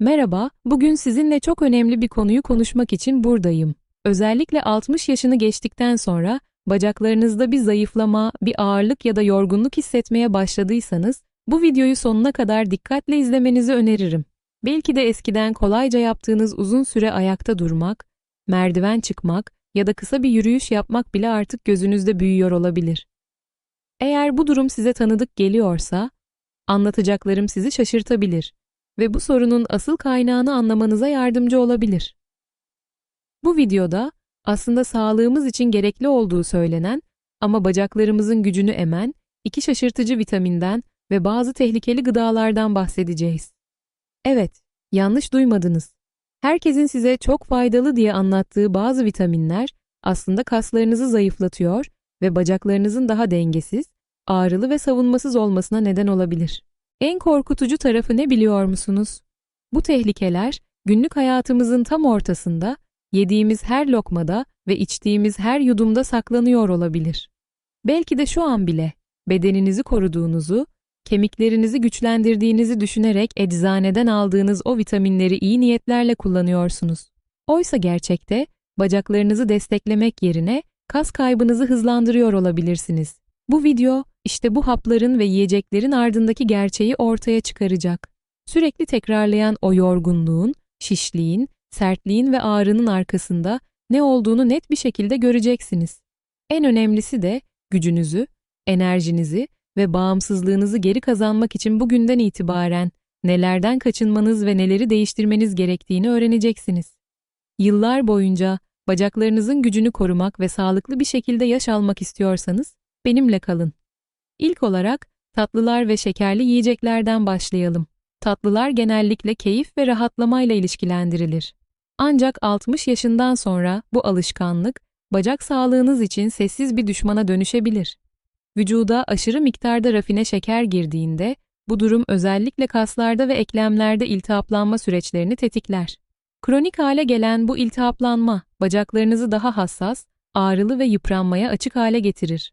Merhaba, bugün sizinle çok önemli bir konuyu konuşmak için buradayım. Özellikle 60 yaşını geçtikten sonra bacaklarınızda bir zayıflama, bir ağırlık ya da yorgunluk hissetmeye başladıysanız bu videoyu sonuna kadar dikkatle izlemenizi öneririm. Belki de eskiden kolayca yaptığınız uzun süre ayakta durmak, merdiven çıkmak ya da kısa bir yürüyüş yapmak bile artık gözünüzde büyüyor olabilir. Eğer bu durum size tanıdık geliyorsa, anlatacaklarım sizi şaşırtabilir ve bu sorunun asıl kaynağını anlamanıza yardımcı olabilir. Bu videoda aslında sağlığımız için gerekli olduğu söylenen ama bacaklarımızın gücünü emen iki şaşırtıcı vitaminden ve bazı tehlikeli gıdalardan bahsedeceğiz. Evet, yanlış duymadınız. Herkesin size çok faydalı diye anlattığı bazı vitaminler aslında kaslarınızı zayıflatıyor ve bacaklarınızın daha dengesiz, ağrılı ve savunmasız olmasına neden olabilir. En korkutucu tarafı ne biliyor musunuz? Bu tehlikeler günlük hayatımızın tam ortasında, yediğimiz her lokmada ve içtiğimiz her yudumda saklanıyor olabilir. Belki de şu an bile bedeninizi koruduğunuzu, kemiklerinizi güçlendirdiğinizi düşünerek eczaneden aldığınız o vitaminleri iyi niyetlerle kullanıyorsunuz. Oysa gerçekte bacaklarınızı desteklemek yerine kas kaybınızı hızlandırıyor olabilirsiniz. Bu video işte bu hapların ve yiyeceklerin ardındaki gerçeği ortaya çıkaracak. Sürekli tekrarlayan o yorgunluğun, şişliğin, sertliğin ve ağrının arkasında ne olduğunu net bir şekilde göreceksiniz. En önemlisi de gücünüzü, enerjinizi ve bağımsızlığınızı geri kazanmak için bugünden itibaren nelerden kaçınmanız ve neleri değiştirmeniz gerektiğini öğreneceksiniz. Yıllar boyunca bacaklarınızın gücünü korumak ve sağlıklı bir şekilde yaş almak istiyorsanız benimle kalın. İlk olarak tatlılar ve şekerli yiyeceklerden başlayalım. Tatlılar genellikle keyif ve rahatlamayla ilişkilendirilir. Ancak 60 yaşından sonra bu alışkanlık bacak sağlığınız için sessiz bir düşmana dönüşebilir. Vücuda aşırı miktarda rafine şeker girdiğinde bu durum özellikle kaslarda ve eklemlerde iltihaplanma süreçlerini tetikler. Kronik hale gelen bu iltihaplanma bacaklarınızı daha hassas, ağrılı ve yıpranmaya açık hale getirir.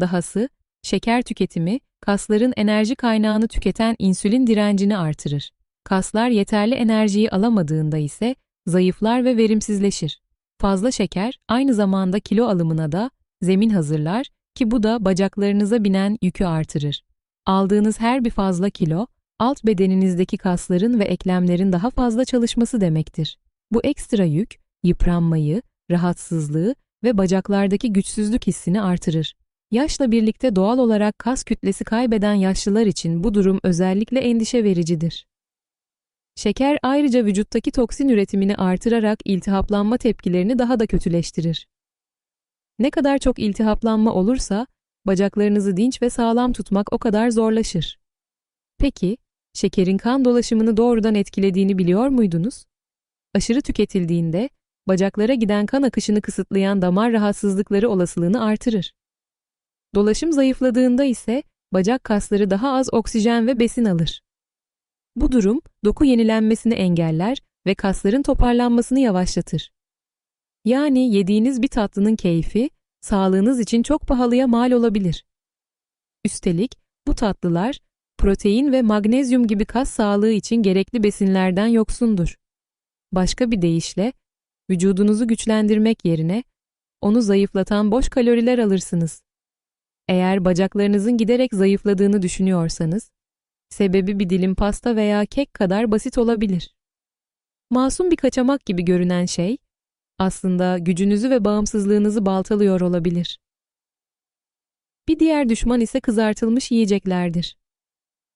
Dahası, şeker tüketimi, kasların enerji kaynağını tüketen insülin direncini artırır. Kaslar yeterli enerjiyi alamadığında ise zayıflar ve verimsizleşir. Fazla şeker aynı zamanda kilo alımına da zemin hazırlar ki bu da bacaklarınıza binen yükü artırır. Aldığınız her bir fazla kilo, alt bedeninizdeki kasların ve eklemlerin daha fazla çalışması demektir. Bu ekstra yük, yıpranmayı, rahatsızlığı ve bacaklardaki güçsüzlük hissini artırır. Yaşla birlikte doğal olarak kas kütlesi kaybeden yaşlılar için bu durum özellikle endişe vericidir. Şeker ayrıca vücuttaki toksin üretimini artırarak iltihaplanma tepkilerini daha da kötüleştirir. Ne kadar çok iltihaplanma olursa, bacaklarınızı dinç ve sağlam tutmak o kadar zorlaşır. Peki, şekerin kan dolaşımını doğrudan etkilediğini biliyor muydunuz? Aşırı tüketildiğinde, bacaklara giden kan akışını kısıtlayan damar rahatsızlıkları olasılığını artırır. Dolaşım zayıfladığında ise bacak kasları daha az oksijen ve besin alır. Bu durum doku yenilenmesini engeller ve kasların toparlanmasını yavaşlatır. Yani yediğiniz bir tatlının keyfi sağlığınız için çok pahalıya mal olabilir. Üstelik bu tatlılar protein ve magnezyum gibi kas sağlığı için gerekli besinlerden yoksundur. Başka bir deyişle vücudunuzu güçlendirmek yerine onu zayıflatan boş kaloriler alırsınız. Eğer bacaklarınızın giderek zayıfladığını düşünüyorsanız, sebebi bir dilim pasta veya kek kadar basit olabilir. Masum bir kaçamak gibi görünen şey, aslında gücünüzü ve bağımsızlığınızı baltalıyor olabilir. Bir diğer düşman ise kızartılmış yiyeceklerdir.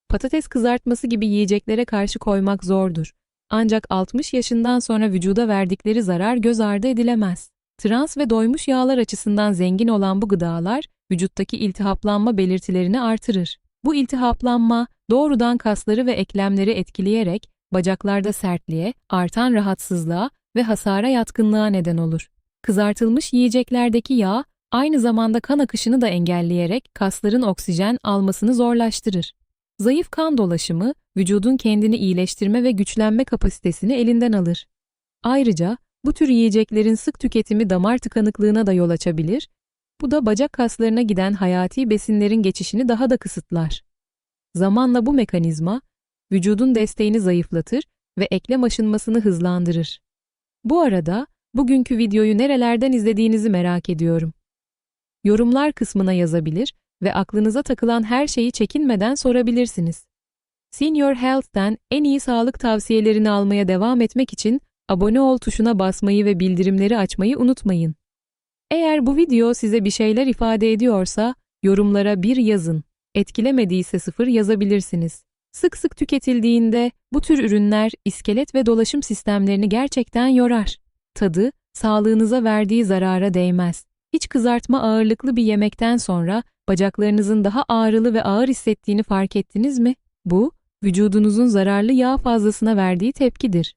Patates kızartması gibi yiyeceklere karşı koymak zordur. Ancak 60 yaşından sonra vücuda verdikleri zarar göz ardı edilemez. Trans ve doymuş yağlar açısından zengin olan bu gıdalar, vücuttaki iltihaplanma belirtilerini artırır. Bu iltihaplanma doğrudan kasları ve eklemleri etkileyerek bacaklarda sertliğe, artan rahatsızlığa ve hasara yatkınlığa neden olur. Kızartılmış yiyeceklerdeki yağ aynı zamanda kan akışını da engelleyerek kasların oksijen almasını zorlaştırır. Zayıf kan dolaşımı vücudun kendini iyileştirme ve güçlenme kapasitesini elinden alır. Ayrıca bu tür yiyeceklerin sık tüketimi damar tıkanıklığına da yol açabilir bu da bacak kaslarına giden hayati besinlerin geçişini daha da kısıtlar. Zamanla bu mekanizma, vücudun desteğini zayıflatır ve eklem aşınmasını hızlandırır. Bu arada bugünkü videoyu nerelerden izlediğinizi merak ediyorum. Yorumlar kısmına yazabilir ve aklınıza takılan her şeyi çekinmeden sorabilirsiniz. Senior Health'ten en iyi sağlık tavsiyelerini almaya devam etmek için abone ol tuşuna basmayı ve bildirimleri açmayı unutmayın. Eğer bu video size bir şeyler ifade ediyorsa yorumlara bir yazın. Etkilemediyse sıfır yazabilirsiniz. Sık sık tüketildiğinde bu tür ürünler iskelet ve dolaşım sistemlerini gerçekten yorar. Tadı, sağlığınıza verdiği zarara değmez. Hiç kızartma ağırlıklı bir yemekten sonra bacaklarınızın daha ağrılı ve ağır hissettiğini fark ettiniz mi? Bu, vücudunuzun zararlı yağ fazlasına verdiği tepkidir.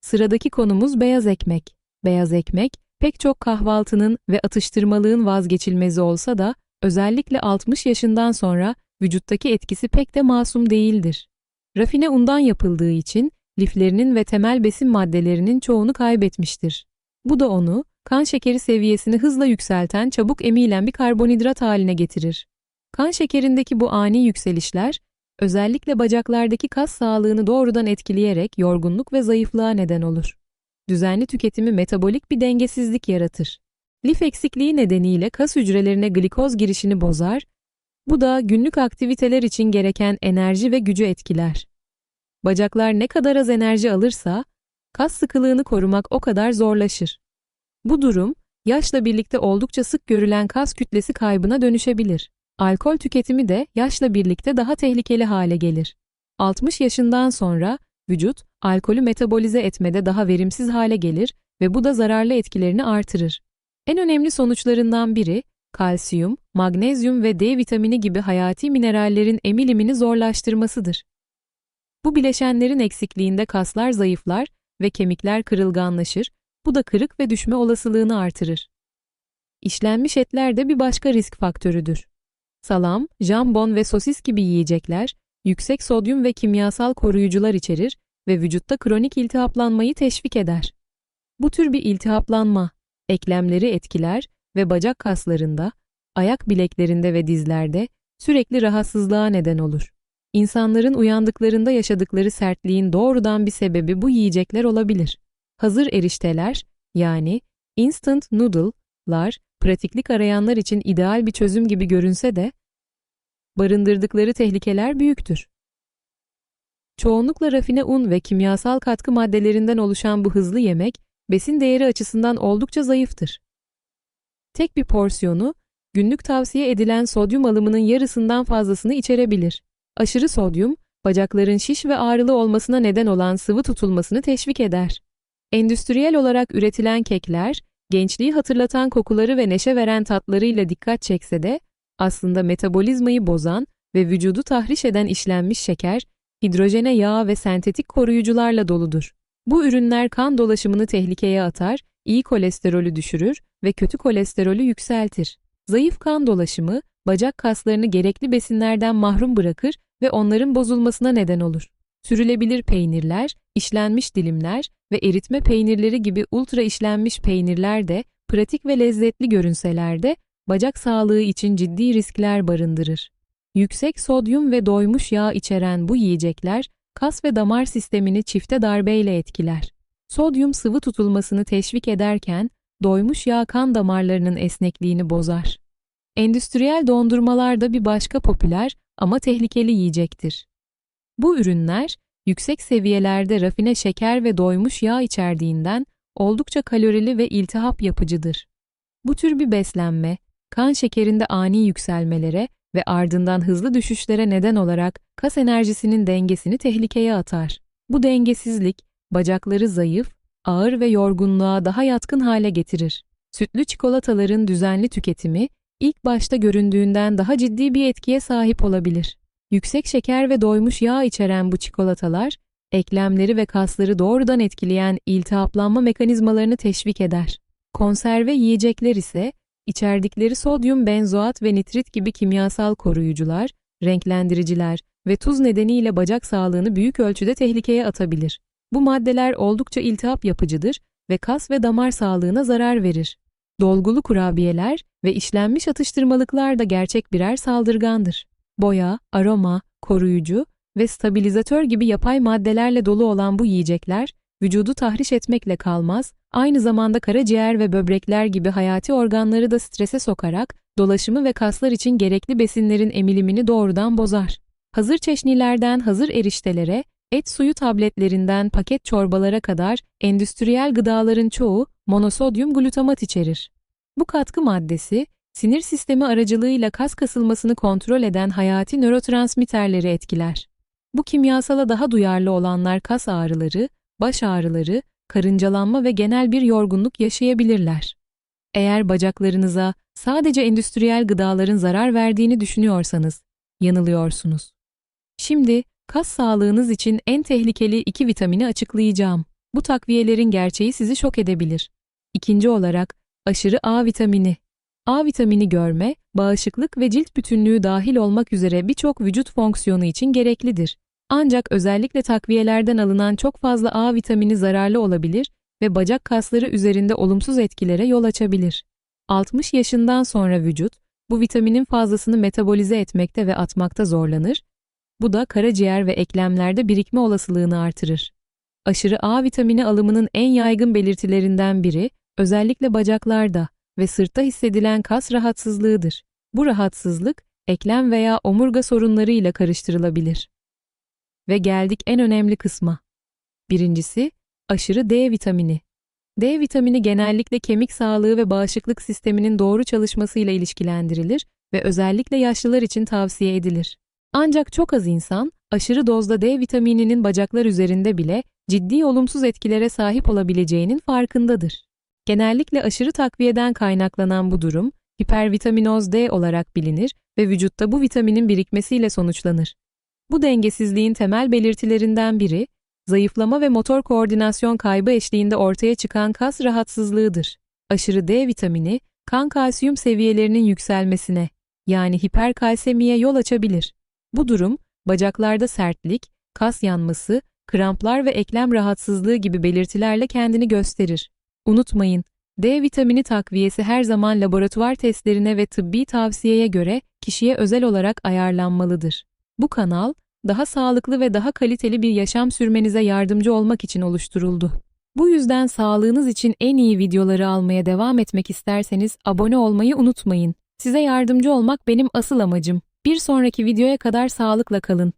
Sıradaki konumuz beyaz ekmek. Beyaz ekmek, pek çok kahvaltının ve atıştırmalığın vazgeçilmezi olsa da özellikle 60 yaşından sonra vücuttaki etkisi pek de masum değildir. Rafine undan yapıldığı için liflerinin ve temel besin maddelerinin çoğunu kaybetmiştir. Bu da onu kan şekeri seviyesini hızla yükselten çabuk emilen bir karbonhidrat haline getirir. Kan şekerindeki bu ani yükselişler özellikle bacaklardaki kas sağlığını doğrudan etkileyerek yorgunluk ve zayıflığa neden olur. Düzenli tüketimi metabolik bir dengesizlik yaratır. Lif eksikliği nedeniyle kas hücrelerine glikoz girişini bozar, bu da günlük aktiviteler için gereken enerji ve gücü etkiler. Bacaklar ne kadar az enerji alırsa, kas sıkılığını korumak o kadar zorlaşır. Bu durum, yaşla birlikte oldukça sık görülen kas kütlesi kaybına dönüşebilir. Alkol tüketimi de yaşla birlikte daha tehlikeli hale gelir. 60 yaşından sonra vücut alkolü metabolize etmede daha verimsiz hale gelir ve bu da zararlı etkilerini artırır. En önemli sonuçlarından biri kalsiyum, magnezyum ve D vitamini gibi hayati minerallerin emilimini zorlaştırmasıdır. Bu bileşenlerin eksikliğinde kaslar zayıflar ve kemikler kırılganlaşır, bu da kırık ve düşme olasılığını artırır. İşlenmiş etler de bir başka risk faktörüdür. Salam, jambon ve sosis gibi yiyecekler, yüksek sodyum ve kimyasal koruyucular içerir ve vücutta kronik iltihaplanmayı teşvik eder. Bu tür bir iltihaplanma, eklemleri etkiler ve bacak kaslarında, ayak bileklerinde ve dizlerde sürekli rahatsızlığa neden olur. İnsanların uyandıklarında yaşadıkları sertliğin doğrudan bir sebebi bu yiyecekler olabilir. Hazır erişteler, yani instant noodle'lar, pratiklik arayanlar için ideal bir çözüm gibi görünse de, barındırdıkları tehlikeler büyüktür. Çoğunlukla rafine un ve kimyasal katkı maddelerinden oluşan bu hızlı yemek, besin değeri açısından oldukça zayıftır. Tek bir porsiyonu, günlük tavsiye edilen sodyum alımının yarısından fazlasını içerebilir. Aşırı sodyum, bacakların şiş ve ağrılı olmasına neden olan sıvı tutulmasını teşvik eder. Endüstriyel olarak üretilen kekler, gençliği hatırlatan kokuları ve neşe veren tatlarıyla dikkat çekse de, aslında metabolizmayı bozan ve vücudu tahriş eden işlenmiş şeker, hidrojene yağ ve sentetik koruyucularla doludur. Bu ürünler kan dolaşımını tehlikeye atar, iyi kolesterolü düşürür ve kötü kolesterolü yükseltir. Zayıf kan dolaşımı, bacak kaslarını gerekli besinlerden mahrum bırakır ve onların bozulmasına neden olur. Sürülebilir peynirler, işlenmiş dilimler ve eritme peynirleri gibi ultra işlenmiş peynirler de pratik ve lezzetli görünseler de bacak sağlığı için ciddi riskler barındırır. Yüksek sodyum ve doymuş yağ içeren bu yiyecekler kas ve damar sistemini çifte darbeyle etkiler. Sodyum sıvı tutulmasını teşvik ederken doymuş yağ kan damarlarının esnekliğini bozar. Endüstriyel dondurmalar da bir başka popüler ama tehlikeli yiyecektir. Bu ürünler yüksek seviyelerde rafine şeker ve doymuş yağ içerdiğinden oldukça kalorili ve iltihap yapıcıdır. Bu tür bir beslenme, kan şekerinde ani yükselmelere ve ardından hızlı düşüşlere neden olarak kas enerjisinin dengesini tehlikeye atar. Bu dengesizlik, bacakları zayıf, ağır ve yorgunluğa daha yatkın hale getirir. Sütlü çikolataların düzenli tüketimi, ilk başta göründüğünden daha ciddi bir etkiye sahip olabilir. Yüksek şeker ve doymuş yağ içeren bu çikolatalar, eklemleri ve kasları doğrudan etkileyen iltihaplanma mekanizmalarını teşvik eder. Konserve yiyecekler ise, içerdikleri sodyum benzoat ve nitrit gibi kimyasal koruyucular, renklendiriciler ve tuz nedeniyle bacak sağlığını büyük ölçüde tehlikeye atabilir. Bu maddeler oldukça iltihap yapıcıdır ve kas ve damar sağlığına zarar verir. Dolgulu kurabiyeler ve işlenmiş atıştırmalıklar da gerçek birer saldırgandır. Boya, aroma, koruyucu ve stabilizatör gibi yapay maddelerle dolu olan bu yiyecekler, vücudu tahriş etmekle kalmaz, aynı zamanda karaciğer ve böbrekler gibi hayati organları da strese sokarak, dolaşımı ve kaslar için gerekli besinlerin emilimini doğrudan bozar. Hazır çeşnilerden hazır eriştelere, et suyu tabletlerinden paket çorbalara kadar endüstriyel gıdaların çoğu monosodyum glutamat içerir. Bu katkı maddesi, sinir sistemi aracılığıyla kas kasılmasını kontrol eden hayati nörotransmitterleri etkiler. Bu kimyasala daha duyarlı olanlar kas ağrıları, baş ağrıları, karıncalanma ve genel bir yorgunluk yaşayabilirler. Eğer bacaklarınıza sadece endüstriyel gıdaların zarar verdiğini düşünüyorsanız, yanılıyorsunuz. Şimdi, kas sağlığınız için en tehlikeli iki vitamini açıklayacağım. Bu takviyelerin gerçeği sizi şok edebilir. İkinci olarak, aşırı A vitamini. A vitamini görme, bağışıklık ve cilt bütünlüğü dahil olmak üzere birçok vücut fonksiyonu için gereklidir. Ancak özellikle takviyelerden alınan çok fazla A vitamini zararlı olabilir ve bacak kasları üzerinde olumsuz etkilere yol açabilir. 60 yaşından sonra vücut, bu vitaminin fazlasını metabolize etmekte ve atmakta zorlanır. Bu da karaciğer ve eklemlerde birikme olasılığını artırır. Aşırı A vitamini alımının en yaygın belirtilerinden biri, özellikle bacaklarda ve sırtta hissedilen kas rahatsızlığıdır. Bu rahatsızlık, eklem veya omurga sorunlarıyla karıştırılabilir. Ve geldik en önemli kısma. Birincisi, aşırı D vitamini. D vitamini genellikle kemik sağlığı ve bağışıklık sisteminin doğru çalışmasıyla ilişkilendirilir ve özellikle yaşlılar için tavsiye edilir. Ancak çok az insan, aşırı dozda D vitamininin bacaklar üzerinde bile ciddi olumsuz etkilere sahip olabileceğinin farkındadır. Genellikle aşırı takviyeden kaynaklanan bu durum, hipervitaminoz D olarak bilinir ve vücutta bu vitaminin birikmesiyle sonuçlanır. Bu dengesizliğin temel belirtilerinden biri, zayıflama ve motor koordinasyon kaybı eşliğinde ortaya çıkan kas rahatsızlığıdır. Aşırı D vitamini, kan kalsiyum seviyelerinin yükselmesine, yani hiperkalsemiye yol açabilir. Bu durum, bacaklarda sertlik, kas yanması, kramplar ve eklem rahatsızlığı gibi belirtilerle kendini gösterir. Unutmayın, D vitamini takviyesi her zaman laboratuvar testlerine ve tıbbi tavsiyeye göre kişiye özel olarak ayarlanmalıdır. Bu kanal, daha sağlıklı ve daha kaliteli bir yaşam sürmenize yardımcı olmak için oluşturuldu. Bu yüzden sağlığınız için en iyi videoları almaya devam etmek isterseniz abone olmayı unutmayın. Size yardımcı olmak benim asıl amacım. Bir sonraki videoya kadar sağlıkla kalın.